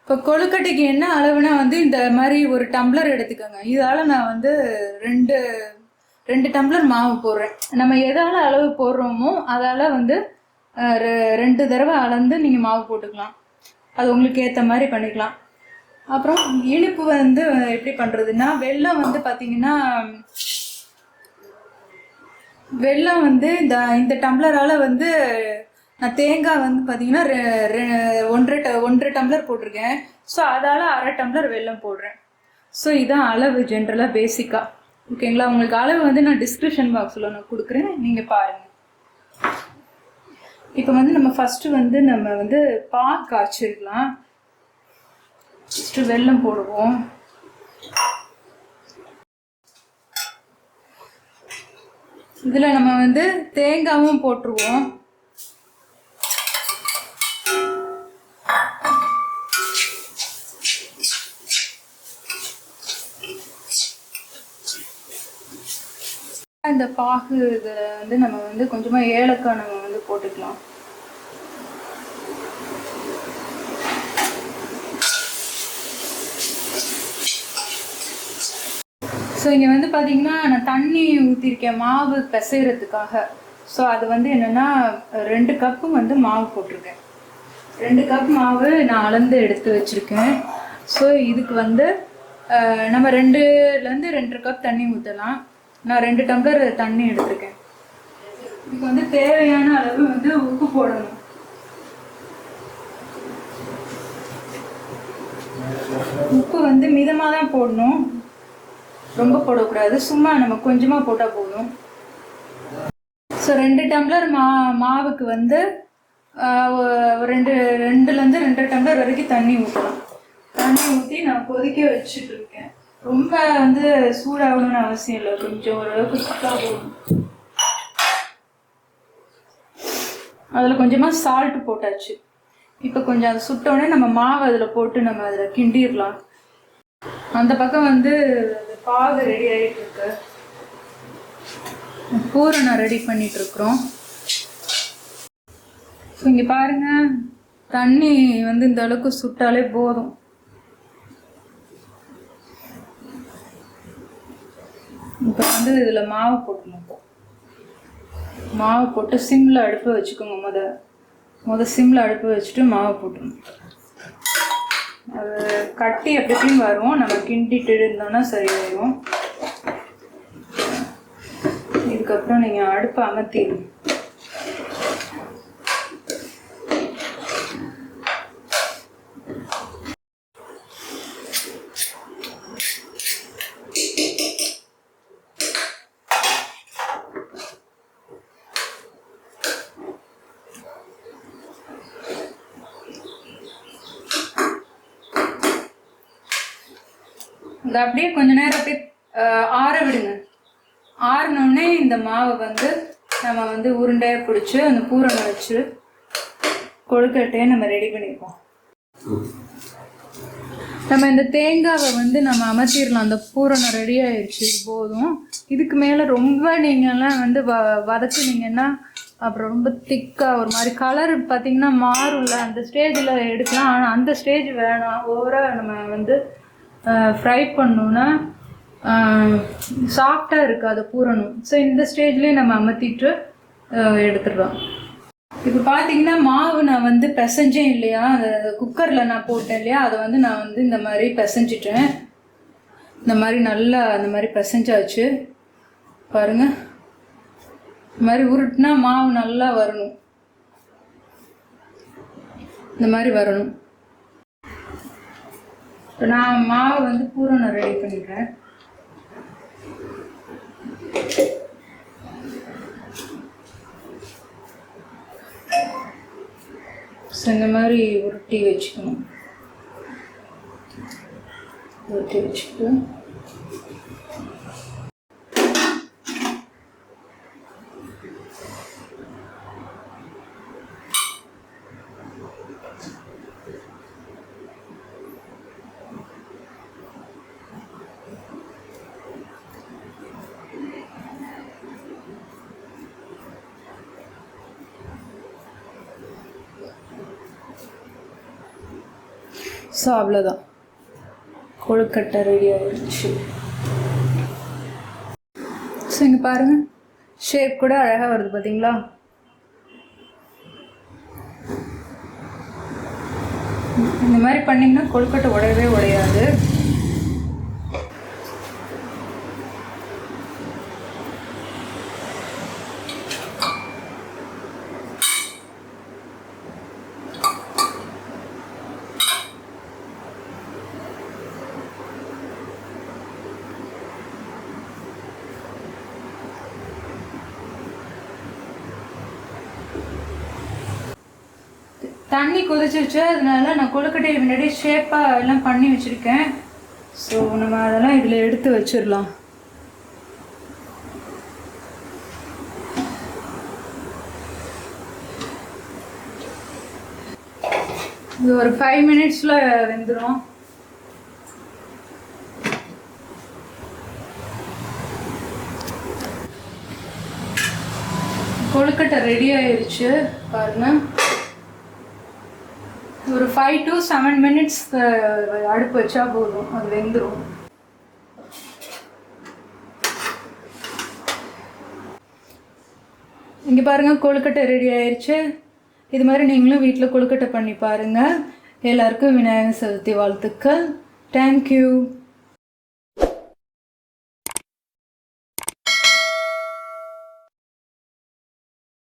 இப்போ கொழுக்கட்டைக்கு என்ன அளவுனா வந்து இந்த மாதிரி ஒரு டம்ளர் எடுத்துக்கோங்க. இதால் நான் வந்து ரெண்டு ரெண்டு டம்ளர் மாவு போடுறேன். நம்ம எதால் அளவு போடுறோமோ அதால் வந்து ரெ- ரெண்டு தடவை அளந்து நீங்கள் மாவு போட்டுக்கலாம். அது உங்களுக்கு ஏற்ற மாதிரி பண்ணிக்கலாம். அப்புறம் இனிப்பு வந்து எப்படி பண்ணுறதுன்னா வெள்ளம் வந்து பார்த்தீங்கன்னா வெள்ளம் வந்து இந்த இந்த டம்ளரால் வந்து நான் தேங்காய் வந்து பார்த்தீங்கன்னா ரெ- ரெ- ஒன்றரை ட- ஒன்றரை டம்ளர் போட்டிருக்கேன். ஸோ அதால் அரை டம்ளர் வெல்லம் போடுறேன். ஸோ இதான் அளவு ஜென்ரலாக பேசிக்காக ஓகேங்களா உங்களுக்கு அளவு வந்து நான் டிஸ்கிரிப்ஷன் பாக்ஸில் நான் கொடுக்குறேன். நீங்கள் பாருங்கள் இப்போ வந்து நம்ம ஃபஸ்ட்டு வந்து நம்ம வந்து பால் காய்ச்சிருக்கலாம். ஃபஸ்ட்டு வெல்லம் போடுவோம். இதில் நம்ம வந்து தேங்காவும் போட்டுருவோம். இந்த பாகு இதில் வந்து நம்ம வந்து கொஞ்சமாக ஏலக்காய் நம்ம வந்து போட்டுக்கலாம். ஸோ இங்கே வந்து பார்த்தீங்கன்னா நான் தண்ணி ஊற்றிருக்கேன் மாவு பிசைறதுக்காக ஸோ அது வந்து என்னென்னா ரெண்டு கப்பு வந்து மாவு போட்டிருக்கேன். ரெண்டு கப் மாவு நான் அளந்து எடுத்து வச்சுருக்கேன். ஸோ இதுக்கு வந்து நம்ம ரெண்டுலேருந்து ரெண்டு கப் தண்ணி ஊற்றலாம் நான் ரெண்டு டம்ளர் தண்ணி எடுத்திருக்கேன். இதுக்கு வந்து தேவையான அளவு வந்து உப்பு போடணும். உப்பு வந்து மிதமாக தான் போடணும். ரொம்ப போடக்கூடாது. சும்மா நம்ம கொஞ்சமாக போட்டால் போதும். ஸோ ரெண்டு டம்ளர் மா மாவுக்கு வந்து ரெண்டு ரெண்டுலேருந்து ரெண்டரை டம்ளர் வரைக்கும் தண்ணி ஊற்றலாம் தண்ணி ஊற்றி நான் கொதிக்க வச்சுட்டு இருக்கேன். ரொம்ப வந்து சூடாகணும்னு அவசியம் இல்லை. கொஞ்சம் ஓரளவுக்கு சுட்டாக போகணும் அதில் கொஞ்சமாக சால்ட் போட்டாச்சு. இப்போ கொஞ்சம் அது சுட்டோடனே நம்ம மாவு அதில் போட்டு நம்ம அதில் கிண்டிடலாம். அந்த பக்கம் வந்து பாகு ரெடி ஆகிட்டு இருக்கு பூரணம் ரெடி பண்ணிட்டு இருக்கிறோம் ஸோ இங்கே பாருங்க தண்ணி வந்து இந்த அளவுக்கு சுட்டாலே போதும். இப்போ வந்து இதில் மாவு போட்டுணும் மாவு போட்டு சிம்மில் அடுப்பு வச்சுக்கோங்க முத. முத சிம்மில் அடுப்பு வச்சுட்டு மாவு போட்டுணும் அது கட்டி எப்படியும் வரும். நம்ம கிண்டிட்டு இருந்தோம்னா சரியாயிடும் இதுக்கப்புறம் நீங்கள் அடுப்பை அமர்த்திடணும் இந்த அப்படியே கொஞ்ச நேரம் அப்படியே ஆற விடுங்க. ஆறினோடனே இந்த மாவை வந்து நம்ம வந்து உருண்டையாக பிடிச்சி அந்த பூரணை வச்சு கொழுக்கட்டையை நம்ம ரெடி பண்ணிப்போம். நம்ம இந்த தேங்காவை வந்து நம்ம அமர்த்திடலாம். அந்த பூரணம் ரெடி ஆயிடுச்சு போதும். இதுக்கு மேலே ரொம்ப நீங்கள்லாம் வந்து வ வதக்குனீங்கன்னா அப்புறம் ரொம்ப திக்காக ஒரு மாதிரி கலர் பார்த்தீங்கன்னா மாறும்ல. அந்த ஸ்டேஜில் எடுக்கலாம். ஆனால் அந்த ஸ்டேஜ் வேணாம். ஓவராக நம்ம வந்து ஃப்ரை பண்ணோன்னா சாஃப்டாக அதை பூரணும். ஸோ இந்த ஸ்டேஜ்லேயே நம்ம அமர்த்திட்டு எடுத்துடுறோம் எடுத்துடலாம். இப்போ பார்த்தீங்கன்னா மாவு நான் வந்து பிசைஞ்சேன் இல்லையா? அந்த குக்கரில் நான் போட்டேன் இல்லையா? அதை வந்து நான் வந்து இந்த மாதிரி பிசைஞ்சிட்டேன். இந்த மாதிரி நல்லா அந்த மாதிரி பிசைஞ்சாச்சு. பாருங்க. இந்த மாதிரி உருட்டுனா மாவு நல்லா வரணும். இந்த மாதிரி வரணும். இப்போ நான் மாவு வந்து பூரணம் ரெடி பண்ணிடுறேன் ஸோ இந்த மாதிரி உருட்டி வச்சுக்கணும். உருட்டி வச்சுக்கணும் ஸோ அவ்வளோதான் கொழுக்கட்டை ரெடி ஆயிடுச்சு. ஸோ இங்கே பாருங்கள் ஷேப் கூட அழகாக வருது பார்த்தீங்களா இந்த மாதிரி பண்ணிங்கன்னா கொழுக்கட்டை உடையவே உடையாது. தண்ணி கொதிச்சிருச்சு அதனால நான் கொழுக்கட்டையை முன்னாடி ஷேப்பாக எல்லாம் பண்ணி வச்சுருக்கேன். ஸோ நம்ம அதெல்லாம் இதில் எடுத்து வச்சிடலாம். இது ஒரு ஃபைவ் மினிட்ஸில் வெந்துடும் கொழுக்கட்டை ரெடி ஆயிடுச்சு பாருங்கள் ஃபைவ் டு செவன் மினிட்ஸ் அடுப்பு வச்சா போதும். அது வெந்துடும் இங்கே பாருங்கள் கொழுக்கட்டை ரெடி ஆயிடுச்சு இது மாதிரி நீங்களும் வீட்டில் கொழுக்கட்டை பண்ணி பாருங்கள் எல்லாருக்கும் விநாயகர் சதுர்த்தி வாழ்த்துக்கள். தேங்க்யூ